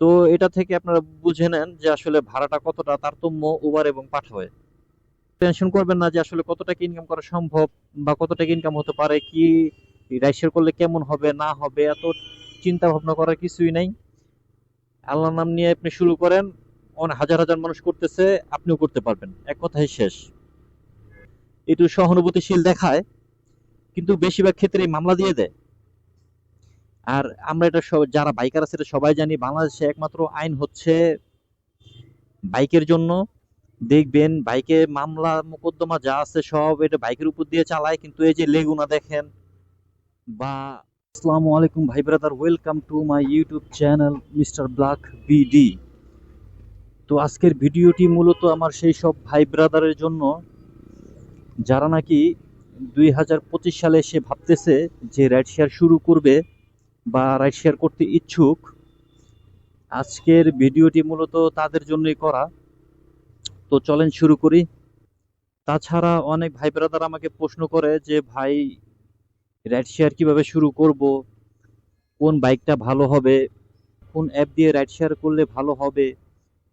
তো এটা থেকে আপনারা বুঝে নেন যে আসলে ভাড়াটা কতটা তারতম্য উবার এবং পাঠাওয়ে টেনশন করবেন না যে আসলে কত টাকা ইনকাম করা সম্ভব বা কত টাকা ইনকাম হতে পারে, কি রাইড শেয়ার করলে কেমন হবে, না হবে, এত চিন্তা ভাবনা করার কিছুই নাই। আল্লাহর নাম নিয়ে আপনি শুরু করেন অনেক হাজার হাজার মানুষ করতেছে, আপনিও করতে পারবেন। এক কথাই শেষ। একটু সহানুভূতিশীল দেখায়, কিন্তু বেশিরভাগ ক্ষেত্রেই মামলা দিয়ে দেয়। আর আমরা এটা সব যারা বাইকার আছে, এটা সবাই জানি, বাংলাদেশে একমাত্র আইন হচ্ছে বাইকের জন্য। দেখবেন বাইকে মামলা, মোকদ্দমা যা আছে সব এটা বাইকের উপর দিয়ে চালায়। কিন্তু এই যে লেগুনা দেখেন বা আসসালামু আলাইকুম ভাই brother welcome to my YouTube channel mister black BD তো আজকের ভিডিওটি মূলত আমার সেই সব ভাই ব্রাদারের জন্য। যারা নাকি দুই হাজার পঁচিশ সালে সে ভাবতেছে যে রাইড শেয়ার শুরু করবে বা রাইড শেয়ার করতে ইচ্ছুক, আজকের ভিডিওটি মূলত তাদের জন্যই করা। তো চলেন শুরু করি। তাছাড়া অনেক ভাই ব্রাদার আমাকে প্রশ্ন করে যে, ভাই রাইড শেয়ার কীভাবে শুরু করব? কোন বাইকটা ভালো হবে? কোন অ্যাপ দিয়ে রাইড শেয়ার করলে ভালো হবে?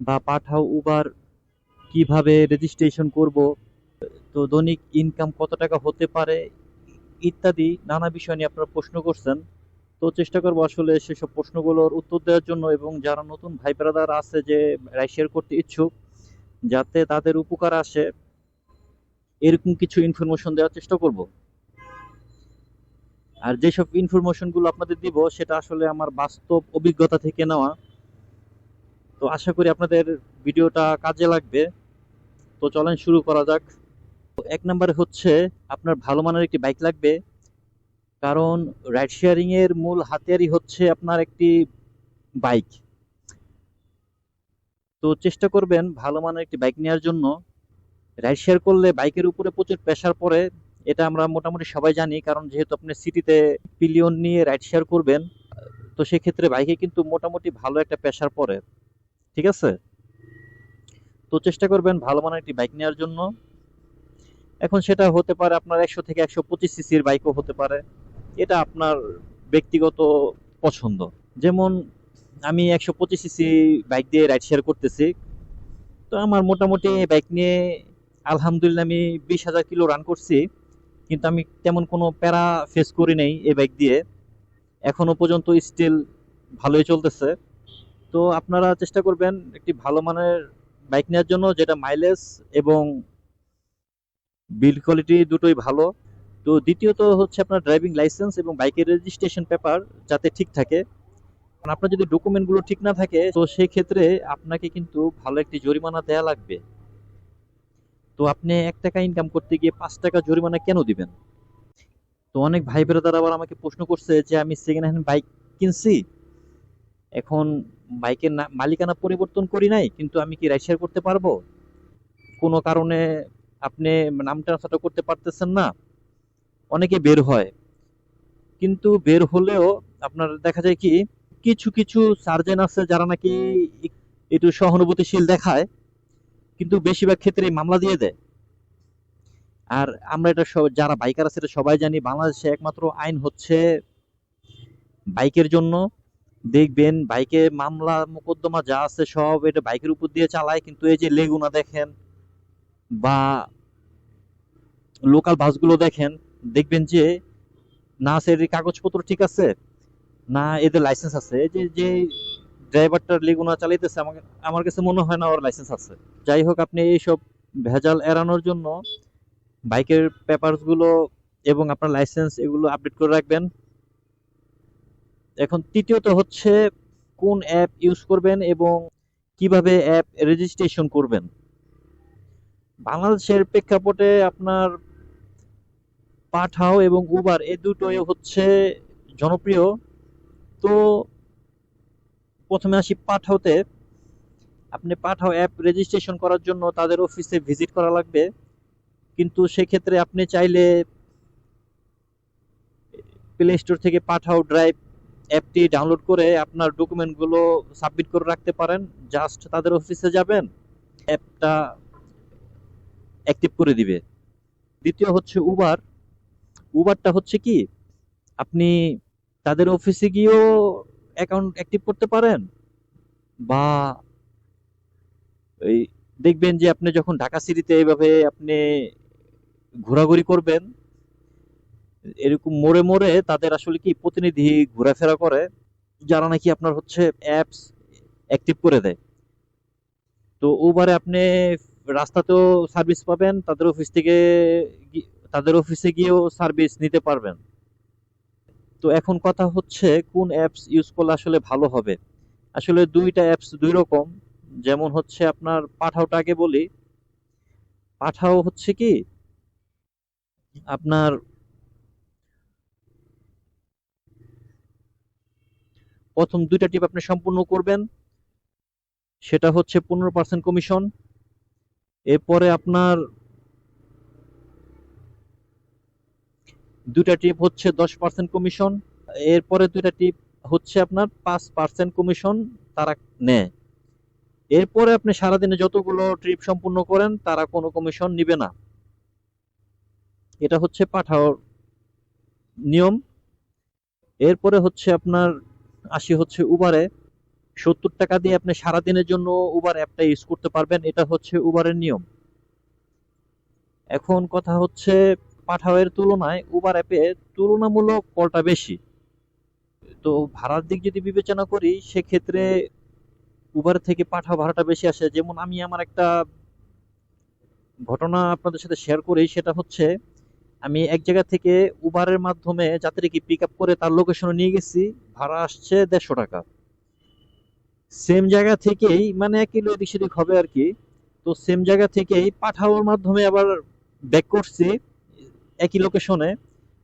বা পাঠাও উবার কীভাবে রেজিস্ট্রেশন করব? তো দৈনিক ইনকাম কত টাকা হতে পারে? ইত্যাদি নানা বিষয় নিয়ে আপনারা প্রশ্ন করছেন। তো চেষ্টা করব আসলে সেসব প্রশ্নগুলোর উত্তর দেওয়ার জন্য এবং যারা নতুন ভাই ব্রাদার আছে যে শেয়ার করতে ইচ্ছুক, যাতে তাদের উপকার আসে, এরকম কিছু ইনফরমেশন দেওয়ার চেষ্টা করব। আর যেসব ইনফরমেশনগুলো আপনাদের দিব, সেটা আসলে আমার বাস্তব অভিজ্ঞতা থেকে নেওয়া। তো আশা করি আপনাদের ভিডিওটা কাজে লাগবে। তো চলেন শুরু করা যাক। এক নম্বরে হচ্ছে, আপনার ভালো মানের একটি বাইক লাগবে। কারণ রাইড শেয়ারিং এর মূল হাতিয়ারই হচ্ছে আপনার একটি বাইক তো চেষ্টা করবেন ভালো মানের একটি বাইক নেওয়ার জন্য। রাইড শেয়ার করলে বাইকের উপরে প্রচুর প্রেশার পড়ে, এটা আমরা মোটামুটি সবাই জানি, কারণ যেহেতু আপনি সিটিতে পিলিয়ন নিয়ে রাইড শেয়ার করবেন, তো সেক্ষেত্রে বাইকে কিন্তু মোটামুটি ভালো একটা প্রেশার পড়ে। ঠিক আছে? তো চেষ্টা করবেন ভালো মানের একটি বাইক নেওয়ার জন্য। এখন সেটা হতে পারে আপনার একশো থেকে একশো পঁচিশ সিসির বাইকও হতে পারে। এটা আপনার ব্যক্তিগত পছন্দ। যেমন আমি একশো পঁচিশ সিসি বাইক দিয়ে রাইড শেয়ার করতেছি, তো আমার মোটামুটি বাইক নিয়ে আলহামদুলিল্লাহ আমি বিশ হাজার কিলো রান করছি, কিন্তু আমি তেমন কোনো প্যারা ফেস করি নাই এই বাইক দিয়ে। এখনও পর্যন্ত স্টিল ভালোই চলতেছে। তো আপনারা চেষ্টা করবেন একটি ভালো মানের বাইক নেওয়ার জন্য, যেটা মাইলেজ এবং বিল্ড কোয়ালিটি দুটোই ভালো। তো দ্বিতীয়ত হচ্ছে আপনার ড্রাইভিং লাইসেন্স এবং বাইকের রেজিস্ট্রেশন পেপার যাতে ঠিক থাকে। আপনার যদি ডকুমেন্টগুলো ঠিক না থাকে, তো সেই ক্ষেত্রে আপনাকে কিন্তু ভালো একটি জরিমানা দেয়া লাগবে। তো আপনি এক টাকা ইনকাম করতে গিয়ে পাঁচ টাকা জরিমানা কেন দিবেন? তো অনেক ভাই ব্রাদার আবার আমাকে প্রশ্ন করছে যে, আমি সেকেন্ড হ্যান্ড বাইক কিনছি, এখন বাইকের মালিকানা পরিবর্তন করি নাই, কিন্তু আমি কি রাইড করতে পারব? কোনো কারণে আপনি নাম ট্রান্সফার করতে পারতেছেন না। অনেকে বের হয়। কিন্তু বের হলেও আপনার দেখা যায় কি, কিছু কিছু সার্জেন আছে যারা নাকি একটু সহানুভূতিশীল দেখায়, কিন্তু বেশিরভাগ ক্ষেত্রে মামলা দিয়ে দেয়। আর আমরা এটা যারা বাইকার আছে এটা সবাই জানি, বাংলাদেশে একমাত্র আইন হচ্ছে বাইকের জন্য। দেখবেন বাইকে মামলা, মোকদ্দমা যা আছে সব এটা বাইকের উপর দিয়ে চালায়, কিন্তু এই যে লেগুনা দেখেন বা লোকাল বাসগুলো দেখেন দেখবেন যে না আছে কাগজপত্র ঠিক আছে, না এদের লাইসেন্স আছে। যে যে ড্রাইভারটার লেগুনা চালাইতেছে, আমাকে, আমার কাছে মনে হয় না ওর লাইসেন্স আছে। যাই হোক, আপনি এইসব ভেজাল এড়ানোর জন্য বাইকের পেপারসগুলো এবং আপনার লাইসেন্স এগুলো আপডেট করে রাখবেন। এখন তৃতীয়ত হচ্ছে কোন অ্যাপ ইউজ করবেন এবং কীভাবে অ্যাপ রেজিস্ট্রেশন করবেন। বাংলাদেশের প্রেক্ষাপটে আপনার পাঠাও এবং উবার এ দুটোই হচ্ছে জনপ্রিয়। তো প্রথমে আসি পাঠাওতে। আপনি পাঠাও অ্যাপ রেজিস্ট্রেশন করার জন্য তাদের অফিসে ভিজিট করা লাগবে। কিন্তু সেক্ষেত্রে আপনি চাইলে প্লে স্টোর থেকে পাঠাও ড্রাইভ অ্যাপটি ডাউনলোড করে আপনার ডকুমেন্টগুলো সাবমিট করে রাখতে পারেন। জাস্ট তাদের অফিসে যাবেন অ্যাপটা অ্যাক্টিভ করে দিবে। দ্বিতীয় হচ্ছে উবার উবারটা হচ্ছে কি, আপনি তাদের অফিসে গিয়েও অ্যাকাউন্ট অ্যাক্টিভ করতে পারেন বা এই দেখবেন যে আপনি যখন ঢাকা সিটিতে এইভাবে আপনি ঘোরাঘুরি করবেন, এরকম মোড়ে মোড়ে তাদের আসলে কি প্রতিনিধি ঘোরাফেরা করে, যারা নাকি আপনার হচ্ছে অ্যাপস অ্যাক্টিভ করে দেয়। তো উবারে আপনি রাস্তাতেও সার্ভিস পাবেন, তাদের অফিস থেকে তাদের অফিসে গিয়েও সার্ভিস নিতে পারবেন। তো এখন কথা হচ্ছে, কোন অ্যাপস ইউজ করলে আসলে ভালো হবে? আসলে দুইটা অ্যাপস দুই রকম। যেমন হচ্ছে আপনার পাঠাওটা আগে বলি। পাঠাও হচ্ছে কি, আপনার প্রথম দুইটা টিপ আপনি সম্পূর্ণ করবেন। সেটা হচ্ছে পনেরো পার্সেন্ট কমিশন এরপরে আপনার দুইটা টিপ হচ্ছে দশ পার্সেন্ট কমিশন এরপরে দুইটা টিপ হচ্ছে আপনার পাঁচ পার্সেন্ট কমিশন তারা নেয়। এরপরে আপনি সারাদিনে যতগুলো ট্রিপ সম্পূর্ণ করেন, তারা কোনো কমিশন নিবে না। এটা হচ্ছে পাঠাওর নিয়ম। এরপরে হচ্ছে আপনার আসি হচ্ছে উবারে সত্তর টাকা দিয়ে আপনি সারাদিনের জন্য উবার অ্যাপটা ইউজ করতে পারবেন, এটা হচ্ছে উবারের নিয়ম। এখন কথা হচ্ছে পাঠাওয়ের তুলনায় উবার অ্যাপে তুলনামূলক কলটা বেশি। তো ভাড়ার দিক যদি বিবেচনা করি, সেক্ষেত্রে উবার থেকে পাঠাও ভাড়াটা বেশি আসে। যেমন আমি আমার একটা ঘটনা আপনাদের সাথে শেয়ার করি, সেটা হচ্ছে আমি এক জায়গা থেকে উবারের মাধ্যমে যাত্রীকে পিক আপ করে তার লোকেশনে নিয়ে গেছি। ভাড়া আসছে দেড়শো টাকা। সেম জায়গা থেকেই মানে এক কিলো এদিক সেদিক হবে আর কি। তো সেম জায়গা থেকেই পাঠাওয়ার মাধ্যমে আবার ব্যাক করছি। একই লোকেশনে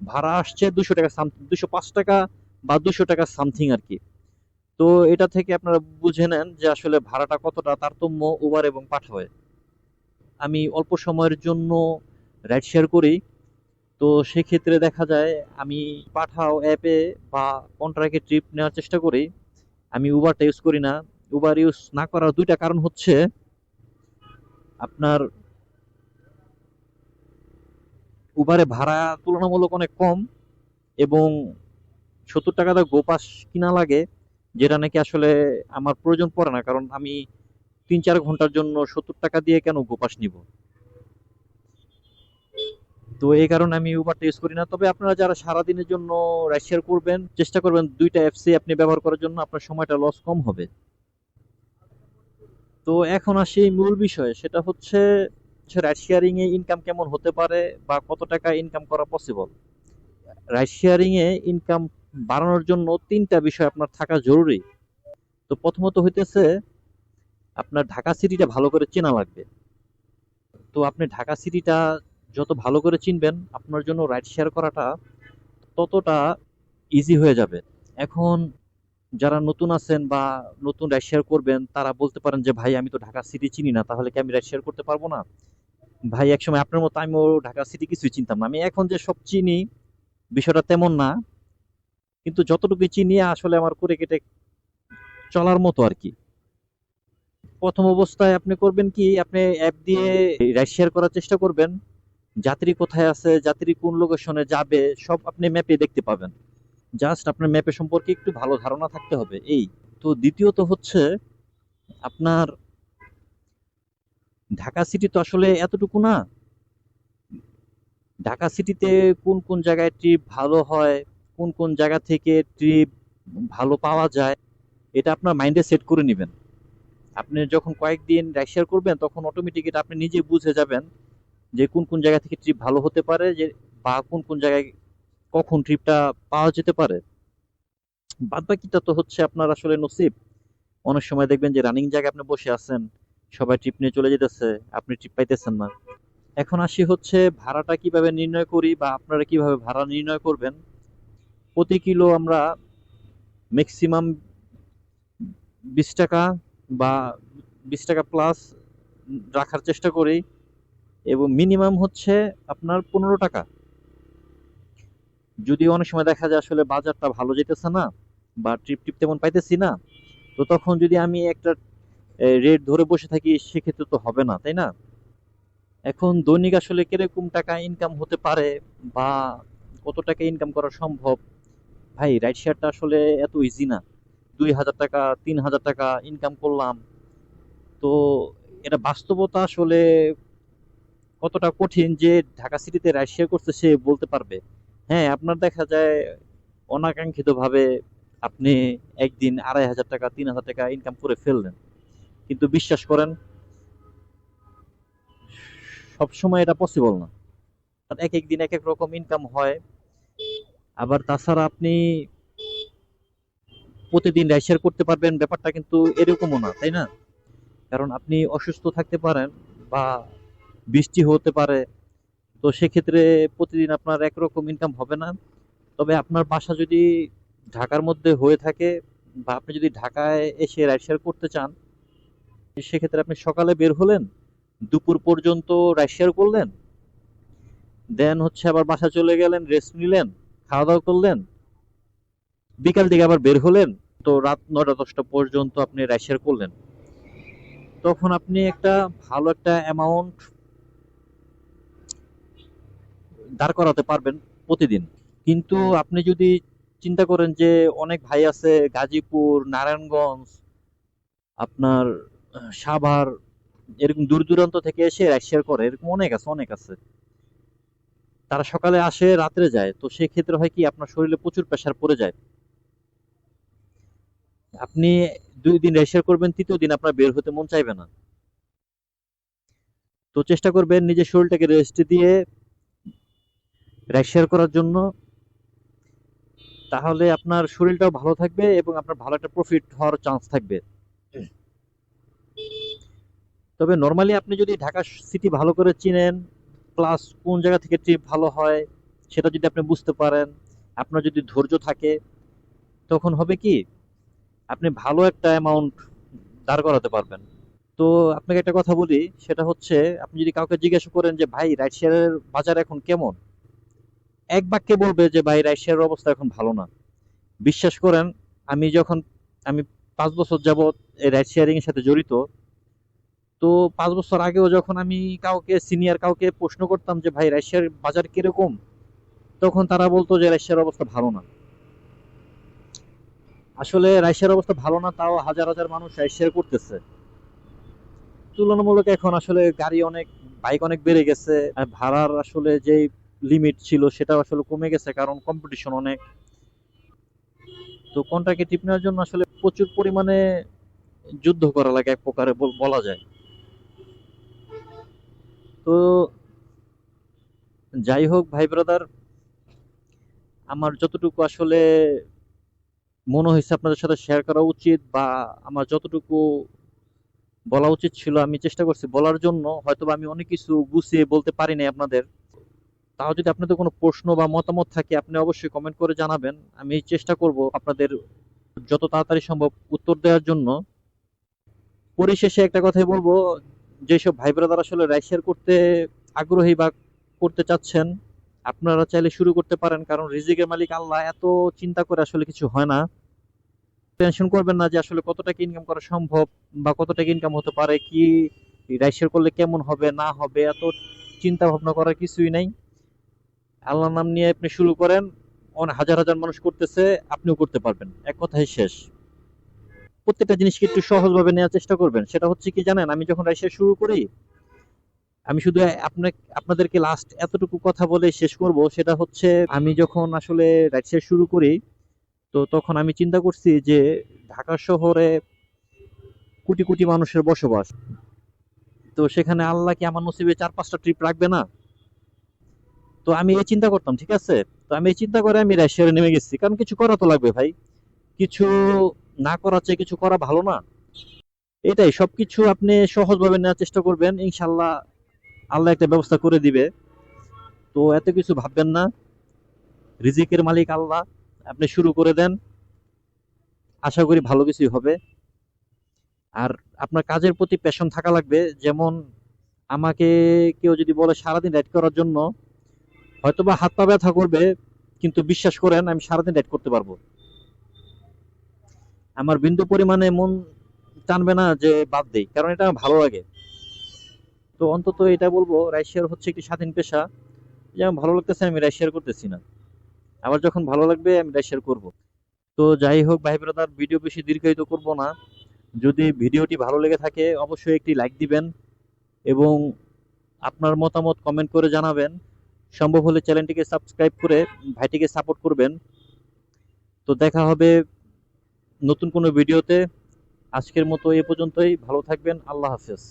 ভাড়া আসছে দুশো টাকা সামথিং দুশো পাঁচ টাকা বা দুশো টাকা সামথিং আর কি। তো এটা থেকে আপনারা বুঝে নেন যে আসলে ভাড়াটা কতটা তারতম্য উবার এবং পাঠাওয়ে আমি অল্প সময়ের জন্য রাইড শেয়ার করি। তো সেক্ষেত্রে দেখা যায় আমি পাঠাও অ্যাপে বা কন্ট্রাক্টে ট্রিপ নেওয়ার চেষ্টা করি। আমি উবারটা ইউজ করি না। উবার ইউজ না করার দুইটা কারণ হচ্ছে, আপনার উবারে ভাড়া তুলনামূলক অনেক কম এবং সত্তর টাকাটা গোপাস কিনা লাগে, যেটা নাকি আসলে আমার প্রয়োজন পড়ে না, কারণ আমি তিন চার ঘণ্টার জন্য সত্তর টাকা দিয়ে কেন গোপাস নিব? তো এই কারণে আমি উবারটা ইউজ করি না। তবে আপনারা যারা সারাদিনের জন্য রাইড শেয়ার করবেন, চেষ্টা করবেন দুইটা অ্যাপসে আপনি ব্যবহার করার জন্য, আপনার সময়টা লস কম হবে। তো এখন আসি মূল বিষয়, সেটা হচ্ছে রাইড শেয়ারিং এ ইনকাম কেমন হতে পারে বা কত টাকা ইনকাম করা পসিবল রাইড শেয়ারিং এ ইনকাম বাড়ানোর জন্য তিনটা বিষয় আপনার থাকা জরুরি। তো প্রথমত হইতেছে, আপনার ঢাকা সিটিটা ভালো করে চেনা লাগবে। তো আপনি ঢাকা সিটিটা যত ভালো করে চিনবেন, আপনার জন্য রাইড শেয়ার করাটা ততটা ইজি হয়ে যাবে। এখন যারা নতুন আছেন বা নতুন রাইড শেয়ার করবেন, তারা বলতে পারেন যে, ভাই, আমি তো ঢাকা সিটি চিনি না, তাহলে কি আমি রাইড শেয়ার করতে পারব না? ভাই, একসময় আপনার মতো আমিও ঢাকা সিটি কিছুই চিনতাম না। আমি এখন যে সব চিনি, বিষয়টা তেমন না। কিন্তু যতটুকু চিনি, আসলে আমার করে কেটে চলার মতো আর কি। প্রথম অবস্থায় আপনি করবেন কি, আপনি অ্যাপ দিয়ে রাইড শেয়ার করার চেষ্টা করবেন। যাত্রী কোথায় আছে, যাত্রী কোন লোকেশনে যাবে, সব আপনি ম্যাপে দেখতে পাবেন। জাস্ট আপনার ম্যাপে সম্পর্কে একটু ভালো ধারণা থাকতে হবে, এই। তো দ্বিতীয়ত হচ্ছে, আপনার ঢাকা সিটি তো আসলে এতটুকু না। ঢাকা সিটিতে কোন কোন জায়গায় ট্রিপ ভালো হয়, কোন কোন জায়গা থেকে ট্রিপ ভালো পাওয়া যায়, এটা আপনার মাইন্ডে সেট করে নেবেন। আপনি যখন কয়েকদিন রাইড শেয়ার করবেন, তখন অটোমেটিক এটা আপনি নিজে বুঝে যাবেন যে কোন কোন জায়গা থেকে ট্রিপ ভালো হতে পারে, যে বা কোন কোন জায়গায় কখন ট্রিপটা পাওয়া যেতে পারে। বাদ বাকিটা তো হচ্ছে আপনার আসলে নসিব। অনেক সময় দেখবেন যে রানিং জায়গায় আপনি বসে আছেন সবাই ট্রিপ নিয়ে চলে যেতেছে, আপনি ট্রিপ পাইতেছেন না। এখন আসি হচ্ছে ভাড়াটা কীভাবে নির্ণয় করি বা আপনারা কীভাবে ভাড়া নির্ণয় করবেন। প্রতি কিলো আমরা ম্যাক্সিমাম বিশ টাকা বা বিশ টাকা প্লাস রাখার চেষ্টা করি এবং মিনিমাম হচ্ছে আপনার পনেরো টাকা। যদি অনেক সময় দেখা যায় আসলে বাজারটা ভালো যেতেছে না বা ট্রিপ টিপ তেমন পাইতেছি না, তো তখন যদি আমি একটা রেট ধরে বসে থাকি সেক্ষেত্রে তো হবে না, তাই না? এখন দৈনিক আসলে কীরকম টাকা ইনকাম হতে পারে বা কত টাকা ইনকাম করা সম্ভব? ভাই রাইড শেয়ারটা আসলে এত ইজি না। দুই হাজার টাকা, তিন হাজার টাকা ইনকাম করলাম। তো এটা বাস্তবতা আসলে কতটা কঠিন যে ঢাকা সিটিতে রাইড শেয়ার করছে সে বলতে পারবে। হ্যাঁ আপনার দেখা যায় অনাকাঙ্ক্ষিত ভাবে আপনি একদিন আড়াই হাজার টাকা, তিন হাজার টাকা ইনকাম করে ফেললেন। কিন্তু বিশ্বাস করেন সব সময় এটা পসিবল না। আর এক এক দিন এক এক রকম ইনকাম হয়। আবার তাছাড়া আপনি প্রতিদিন শেয়ার করতে পারবেন, ব্যাপারটা কিন্তু এরকমও না, তাই না? কারণ আপনি অসুস্থ থাকতে পারেন বা বৃষ্টি হতে পারে, তো সেক্ষেত্রে প্রতিদিন আপনার একরকম ইনকাম হবে না। তবে আপনার বাসা যদি ঢাকার মধ্যে হয়ে থাকে বা আপনি যদি ঢাকায় এসে রাইড শেয়ার করতে চান সেক্ষেত্রে আপনি সকালে বের হলেন? দুপুর পর্যন্ত রাইড শেয়ার করলেন? দেন হচ্ছে আবার বাসা চলে গেলেন রেস্ট নিলেন খাওয়া দাওয়া করলেন। বিকাল দিকে আবার বের হলেন তো রাত নটা দশটা পর্যন্ত আপনি রাইড শেয়ার করলেন। তখন আপনি একটা ভালো একটা অ্যামাউন্ট দাঁড় করাতে পারবেন প্রতিদিন। কিন্তু আপনি যদি চিন্তা করেন যে অনেক ভাই আছে গাজীপুর নারায়ণগঞ্জ আপনার সাভার, এরকম দূর দূরান্ত থেকে এসে শেয়ার করে, এরকম অনেক আছে অনেক আছে। তারা সকালে আসে, রাত্রে যায়। তো সেই ক্ষেত্রে হয় কি, আপনার শরীরে প্রচুর প্রেসার পড়ে যায়। আপনি দুই দিন রাইড শেয়ার করবেন, তৃতীয় দিন আপনার বের হতে মন চাইবে না। তো চেষ্টা করবেন নিজের শরীরটাকে রেস্ট দিয়ে রাইড শেয়ার করার জন্য। তাহলে আপনার শরীরটাও ভালো থাকবে এবং আপনার ভালো একটা প্রফিট হওয়ার চান্স থাকবে। তবে নর্মালি আপনি যদি ঢাকা সিটি ভালো করে চিনেন প্লাস কোন জায়গা থেকে ট্রিপ ভালো হয়, সেটা যদি আপনি বুঝতে পারেন, আপনার যদি ধৈর্য থাকে, তখন হবে কি, আপনি ভালো একটা অ্যামাউন্ট দাঁড় করাতে পারবেন। তো আপনাকে একটা কথা বলি, সেটা হচ্ছে আপনি যদি কাউকে জিজ্ঞাসা করেন যে, ভাই রাইড শেয়ারের বাজার এখন কেমন? এক বাক্যে বলবে যে, ভাই রাইড শেয়ারের অবস্থা এখন ভালো না। বিশ্বাস করেন, আমি যখন, আমি পাঁচ বছর যাবৎ এই রাইড শেয়ারিং এর সাথে জড়িত তো পাঁচ বছর আগেও যখন আমি কাউকে সিনিয়র কাউকে প্রশ্ন করতাম যে, ভাই রাইড শেয়ার বাজার কীরকম? তখন তারা বলতো যে রাইড শেয়ার অবস্থা ভালো না। আসলে রাইড শেয়ার অবস্থা ভালো না, তাও হাজার হাজার মানুষ রাশিয়ার করতেছে। তুলনামূলক এখন আসলে গাড়ি অনেক, বাইক অনেক বেড়ে গেছে। ভাড়ার আসলে যে লিমিট ছিল সেটা আসলে কমে গেছে, কারণ কম্পিটিশন অনেক। তো কোনটাকে টিপ নেওয়ার জন্য আসলে প্রচুর পরিমাণে যুদ্ধ করা লাগে এক প্রকারে বলা যায়। তো যাই হোক, ভাই ব্রাদার আমার যতটুকু আসলে মনে হয়েছে আপনাদের সাথে শেয়ার করা উচিত বা আমার যতটুকু বলা উচিত ছিল, আমি চেষ্টা করছি বলার জন্য। হয়তোবা আমি অনেক কিছু গুছিয়ে বলতে পারি নাই আপনাদের। তাও যদি আপনাদের কোনো প্রশ্ন বা মতামত থাকে, আপনি অবশ্যই কমেন্ট করে জানাবেন। আমি চেষ্টা করব আপনাদের যত তাড়াতাড়ি সম্ভব উত্তর দেওয়ার জন্য। পরিশেষে একটা কথাই বলব যেসব ভাই ব্রাদার আসলে রাইড শেয়ার করতে আগ্রহী বা করতে চাচ্ছেন, আপনারা চাইলে শুরু করতে পারেন, কারণ রিজিকের মালিক আল্লাহ, এত চিন্তা করে আসলে কিছু হয় না। টেনশন করবেন না যে আসলে কত টাকা ইনকাম করা সম্ভব বা কত টাকা ইনকাম হতে পারে, কি রাইড শেয়ার করলে কেমন হবে, না হবে, এত চিন্তা ভাবনা করার কিছুই নাই। আল্লাহর নাম নিয়ে আপনি শুরু করেন, অনেক হাজার হাজার মানুষ করতেছে, আপনিও করতে পারবেন। এক কথাই শেষ। প্রত্যেকটা জিনিসকে একটু সহজভাবে নেওয়ার চেষ্টা করবেন। সেটা হচ্ছে কি জানেন, আমি যখন শেয়ার শুরু করি, আমি শুধু আপনার আপনাদেরকে লাস্ট এতটুকু কথা বলে শেষ করব। সেটা হচ্ছে, আমি যখন আসলে রাইড শুরু করি, তো তখন আমি চিন্তা করছি যে ঢাকা শহরে কোটি কোটি মানুষের বসবাস। তো সেখানে আল্লাহ কি আমার নসিবে চার, পাঁচটা ট্রিপ রাখবে না? তো আমি এই চিন্তা করতাম, ঠিক আছে? তো আমি এই চিন্তা করে আমি রাশিয়ারে নেমে গেছি। কারণ কিছু করা তো লাগবে ভাই। কিছু না করার চেয়ে কিছু করা ভালো না। এটাই, সবকিছু আপনি সহজভাবে নেওয়ার চেষ্টা করবেন ইনশাল্লাহ আল্লাহ একটা ব্যবস্থা করে দিবে। তো এত কিছু ভাববেন না। রিজিকের মালিক আল্লাহ, আপনি শুরু করে দেন। আশা করি ভালো কিছুই হবে। আর আপনার কাজের প্রতি প্যাশন থাকা লাগবে, যেমন আমাকে কেউ যদি বলে সারাদিন রাইড করার জন্য, হয়তোবা হাত পা ব্যথা করবে, কিন্তু বিশ্বাস করেন আমি সারাদিন রাইড করতে পারব। আমার বিন্দু পরিমাণে মন টানবে না যে বাদ দেই, কারণ এটা আমার ভালো লাগে। তো অন্তত এটা বলব রাইড শেয়ার হচ্ছে একটি স্বাধীন পেশা। যে আমার ভালো লাগতেছে, আমি রাইড শেয়ার করতেছি না। আবার যখন ভালো লাগবে, আমি রাইড শেয়ার করব। তো যাই হোক, ভাই ব্রাদার, ভিডিও বেশি দীর্ঘায়িত করব না। যদি ভিডিওটি ভালো লেগে থাকে, অবশ্যই একটি লাইক দিবেন এবং আপনার মতামত কমেন্ট করে জানাবেন। সম্ভব হলে চ্যানেলটিকে সাবস্ক্রাইব করে ভাইটিকে সাপোর্ট করবেন। তো দেখা হবে নতুন কোনো ভিডিওতে আজকের মতো এ পর্যন্তই। ভালো থাকবেন। আল্লাহ হাফেজ।